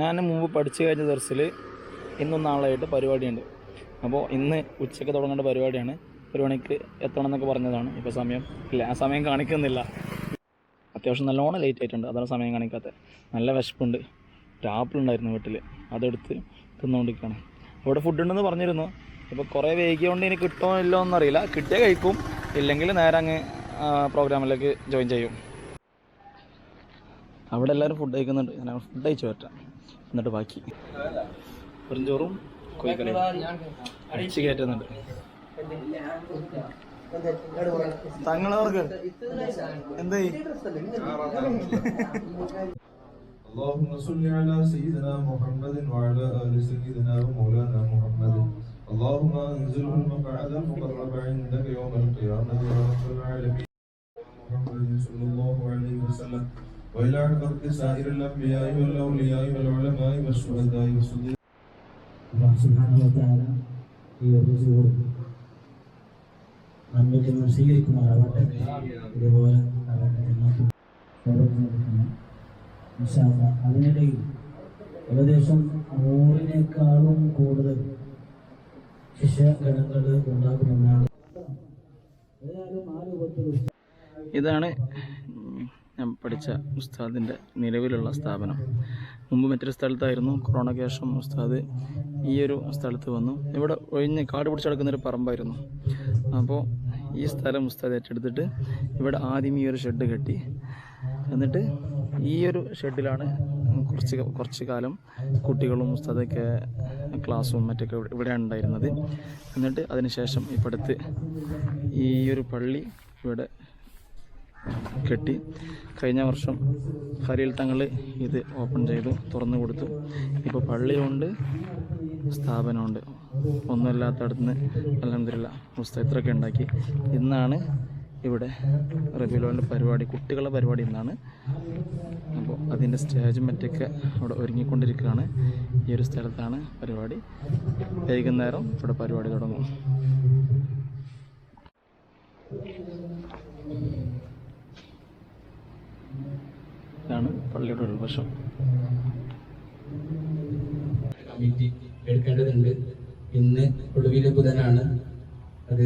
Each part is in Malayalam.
ഞാൻ മുമ്പ് പഠിച്ചു കഴിഞ്ഞ ദിവസത്തിൽ ഇന്നും നാളെയായിട്ട് പരിപാടിയുണ്ട്. അപ്പോൾ ഇന്ന് ഉച്ചയ്ക്ക് തുടങ്ങേണ്ട പരിപാടിയാണ്. ഒരു മണിക്ക് എത്തണം എന്നൊക്കെ പറഞ്ഞതാണ്. ഇപ്പോൾ സമയം ഇല്ല. ആ സമയം കാണിക്കുന്നില്ല. അത്യാവശ്യം നല്ലോണം ലേറ്റ് ആയിട്ടുണ്ട്. അതാണ് സമയം കാണിക്കാത്തത് നല്ല വിശപ്പുണ്ട്. ഒരു ആപ്പിൾ ഉണ്ടായിരുന്നു വീട്ടിൽ അതെടുത്ത് തിന്നുകൊണ്ടിരിക്കുകയാണ് അവിടെ ഫുഡ് ഉണ്ടെന്ന് പറഞ്ഞിരുന്നു. ഇപ്പോൾ കുറേ വൈകിയോണ്ട് ഇനി കിട്ടുമോ ഇല്ലോ എന്നറിയില്ല. കിട്ടിയാൽ കഴിക്കും. ഇല്ലെങ്കിൽ നേരെ അങ്ങ് പ്രോഗ്രാമിലേക്ക് ജോയിൻ ചെയ്യും. അവിടെ എല്ലാവരും ഫുഡ് കഴിക്കുന്നുണ്ട്. ഞാൻ ഫുഡ് കഴിച്ചു പറ്റാം എന്നിട്ട് ബാക്കി വെറുംചോറും കോഴിക്കറിയും അടിച്ച് കയറ്റുന്നുണ്ട് തങ്ങളവർക്ക് എന്തായി اللهم صل على سيدنا محمد وعلى آل سيدنا ومولانا محمد اللهم انزله المقعد المقرب عندك يوم القيامة يا رب العالمين محمد صلى الله عليه وسلم وإلى حضرة سائر الأنبياء والأولياء والعلماء والشهداء والصديقين അള്ളാഹു സുബ്ഹാനഹു വ തആല ഈ ഒരു ചൂട് നമ്മിൽ നിന്ന് സ്വീകരിക്കുമാറാവട്ടെ ഇതുപോലെ ആവട്ടെ നമുക്ക് ഓരോരുത്തർക്കും ഇൻഷാ അല്ലാഹ് അതിനിടയിൽ ഏകദേശം നൂറിനേക്കാളും കൂടുതൽ ശിഷ്യഗണങ്ങൾ ഉണ്ടാകുമെന്നാണ് ഏതായാലും ആ രൂപത്തിൽ ഇതാണ് ഞാൻ പഠിച്ച ഉസ്താദിന്റെ നിലവിലുള്ള സ്ഥാപനം. മുമ്പ് മറ്റൊരു സ്ഥലത്തായിരുന്നു കൊറോണയ്ക്ക് ശേഷം ഉസ്താദ് ഈ ഒരു സ്ഥലത്ത് വന്നു. ഇവിടെ ഒഴിഞ്ഞ് കാട് പിടിച്ച് കിടക്കുന്നൊരു പറമ്പായിരുന്നു. അപ്പോൾ ഈ സ്ഥലം ഉസ്താദ് ഏറ്റെടുത്തിട്ട് ഇവിടെ ആദ്യം ഈ ഒരു ഷെഡ് കെട്ടി. എന്നിട്ട് ഈ ഒരു ഷെഡിലാണ് കുറച്ച് കുറച്ച് കാലം കുട്ടികളും ഉസ്താദൊക്കെ ക്ലാസ്സും മറ്റൊക്കെ ഇവിടെ- ഉണ്ടായിരുന്നത്. എന്നിട്ട് അതിനുശേഷം ഇപ്പോഴത്തെ ഈ ഒരു പള്ളി ഇവിടെ കെട്ടി. കഴിഞ്ഞ വർഷം ഹരിയിൽ തങ്ങൾ ഇത് ഓപ്പൺ ചെയ്തു തുറന്നു കൊടുത്തു. ഇപ്പോൾ പള്ളിയുണ്ട് സ്ഥാപനമുണ്ട്. ഒന്നുമില്ലാത്തടത്ത് നിന്ന് അലഹമില്ല പുസ്തകത്തിലൊക്കെ ഉണ്ടാക്കി. ഇന്നാണ് ഇവിടെ റബിലോന്റെ പരിപാടി കുട്ടികളുടെ പരിപാടി ഇന്നാണ്. അപ്പോൾ അതിന്റെ സ്റ്റേജും മറ്റൊക്കെ അവിടെ ഒരുങ്ങിക്കൊണ്ടിരിക്കുകയാണ്. ഈ ഒരു സ്ഥലത്താണ് പരിപാടി. വൈകുന്നേരം ഇവിടെ പരിപാടി തുടങ്ങും. ഇതാണ് പള്ളിയുടെ ഉൾവശം. കമ്മിറ്റി എടുക്കേണ്ടതുണ്ട്. ഇന്ന് ഒടുവിലെ ബുധനാണ്. അത്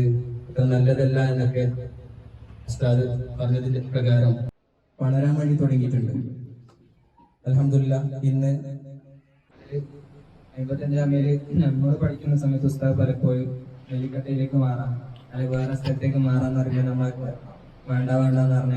അത്ര നല്ലതല്ല എന്നൊക്കെ ഉസ്താദ് പറഞ്ഞതിന്റെ പ്രകാരം വളരാൻ വഴി തുടങ്ങിയിട്ടുണ്ട്. അലഹമില്ല ഇന്ന് അമ്പത്തഞ്ചാം മേൽ നമ്മൾ പഠിക്കുന്ന സമയത്ത് ഉസ്താദ് പലപ്പോഴും വെല്ലിക്കട്ടയിലേക്ക് മാറാം. അല്ലെങ്കിൽ വേറെ സ്ഥലത്തേക്ക് മാറാന്ന് പറയുമ്പോൾ നമ്മൾ വേണ്ട വേണ്ട എന്ന് പറഞ്ഞ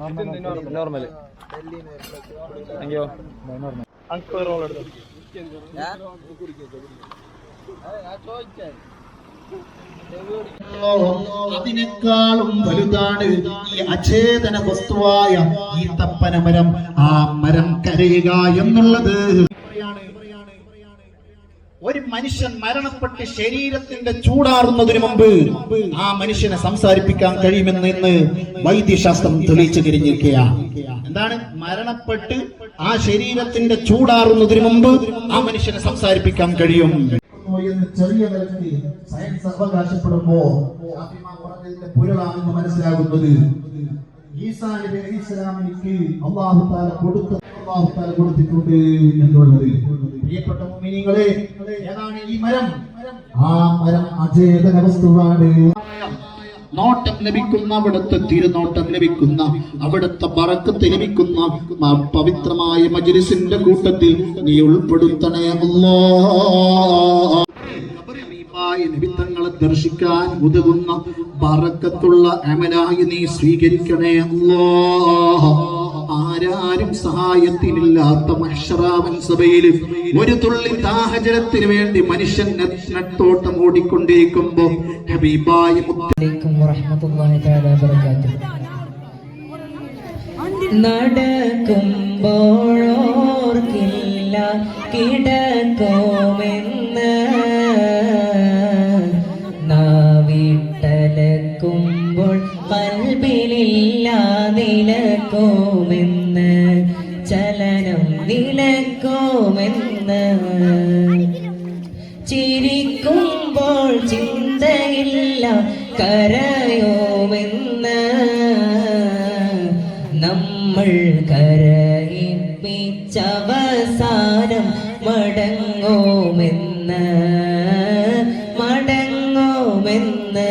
അനുവദിക്കില്ലായിരുന്നു നോർമൽ താങ്ക് യു അങ്ക് റോൾ എടുത്തു അതിനേക്കാളും വലുതാണ് ഈ അചേതന വസ്തുവായ ഈ തപ്പന മരം ആ മരം കരയുക എന്നുള്ളത് ഒരു മനുഷ്യൻ മരണപ്പെട്ട് ശരീരത്തിന്റെ ചൂടാറുന്നതിന് മുമ്പ് ആ മനുഷ്യനെ സംസാരിപ്പിക്കാൻ കഴിയുമെന്ന് ഇന്ന് വൈദ്യശാസ്ത്രം തെളിയിച്ചു കഴിഞ്ഞിരിക്കുകയാണ് എന്താണ്? മരണപ്പെട്ട് ആ ശരീരത്തിന്റെ ചൂടാറുന്നതിന് മുമ്പ് ആ മനുഷ്യനെ സംസാരിപ്പിക്കാൻ കഴിയും. എന്ന് ചെറിയ തലത്തിൽ സയൻസ് അവകാശപ്പെടുമ്പോ പറഞ്ഞതിന്റെ പൊരുളാണെന്ന് മനസ്സിലാകുന്നത്. ഈസാ നബി അലൈഹി സ്വലാമിക്ക് അള്ളാഹു താല കൊടുത്ത അള്ളാഹു താല കൊടുത്തിട്ടുണ്ട് എന്നുള്ളത്. പ്രിയപ്പെട്ട മുഅ്മിനീങ്ങളെ ഏതാണ് ഈ മരം? ആ മരം അചേതന വസ്തുവാണ് നോട്ടം ലഭിക്കുന്ന അവിടുത്തെ തിരുനോട്ടം ലഭിക്കുന്ന അവിടുത്തെ പറക്കത്ത് ലഭിക്കുന്ന പവിത്രമായ മജ്ലിസിന്റെ കൂട്ടത്തിൽ നീ ഉൾപ്പെടുത്തണേ അല്ലാ ഹബീബായ നിമിത്തങ്ങളെ ദർശിക്കാൻ ഉതകുന്ന ബറക്കത്തുള്ള അമലായി നീ സ്വീകരിക്കണേ ആരാരും സഹായത്തിനും സഹായത്തിനില്ലാത്ത മഹ്ഷറാവൻ സഭയിൽ ഒരു തുള്ളി ദാഹജലത്തിന് വേണ്ടി മനുഷ്യൻ നെട്ടോട്ടം ഓടിക്കൊണ്ടിരിക്കുമ്പോ ഹബീബായി നടക്കുമ്പോഴോർക്കില്ല കിടക്കുമെന്ന് നിലക്കുമെന്ന് ചലനം നിലക്കുമെന്ന് ചിരിക്കുമ്പോൾ ചിന്തയില്ല കരയോമെന്ന്. നമ്മൾ കരയിപ്പിച്ചവസാനം മടങ്ങോമെന്ന് മടങ്ങോമെന്ന്.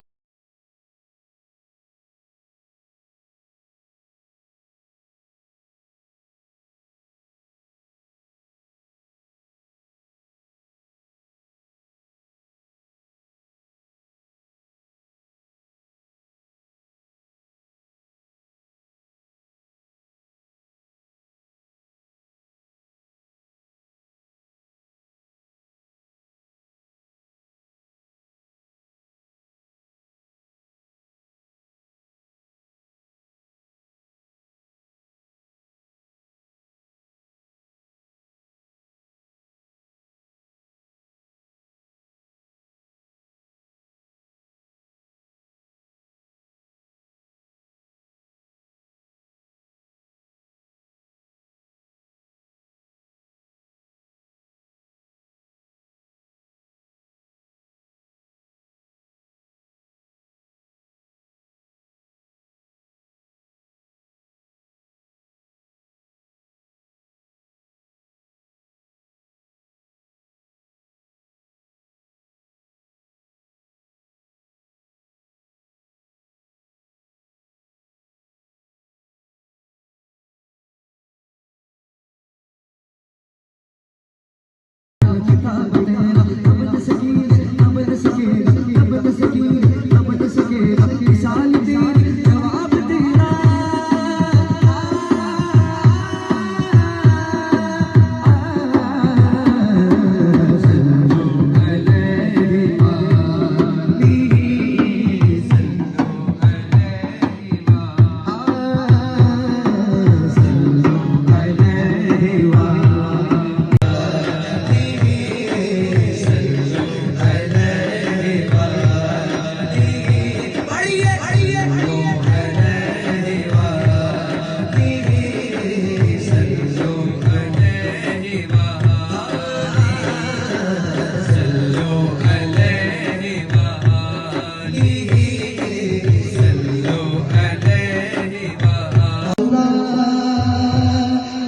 他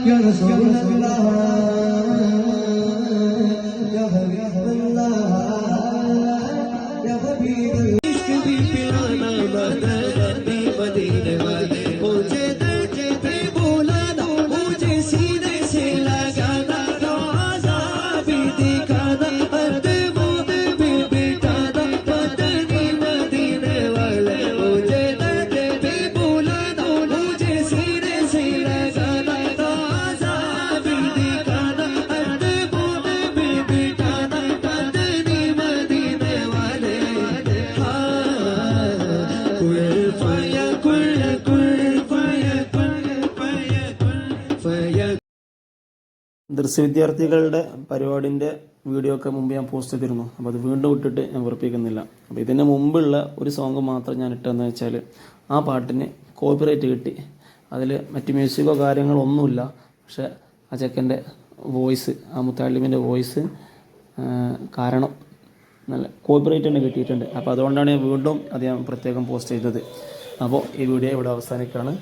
കൽബിലില്ല നിലക്കുമെന്ന് പിറവിനാ ദൃശ്യവിദ്യാർത്ഥികളുടെ പരിപാടിന്റെ വീഡിയോ ഒക്കെ മുമ്പ് ഞാൻ പോസ്റ്റ് ചെയ്തിരുന്നു. അപ്പോൾ അത് വീണ്ടും ഇട്ടിട്ട് ഞാൻ ഉറപ്പിക്കുന്നില്ല അപ്പോൾ ഇതിന് മുമ്പുള്ള ഒരു സോങ് മാത്രം ഞാൻ ഇട്ടതെന്ന് വെച്ചാൽ ആ പാട്ടിന് കോപ്പിറൈറ്റ് കിട്ടി. അതിൽ മറ്റ് മ്യൂസിക്കോ കാര്യങ്ങളോ ഒന്നുമില്ല. പക്ഷേ ആ ചെക്കന്റെ വോയിസ് ആ മുത്താലിമിന്റെ വോയിസ് കാരണം നല്ല കോപ്പിറൈറ്റ് തന്നെ കിട്ടിയിട്ടുണ്ട്. അപ്പോൾ അതുകൊണ്ടാണ് ഞാൻ വീണ്ടും അത് ഞാൻ പ്രത്യേകം പോസ്റ്റ് ചെയ്തത്. അപ്പോൾ ഈ വീഡിയോ ഇവിടെ അവസാനിക്കുകയാണ്.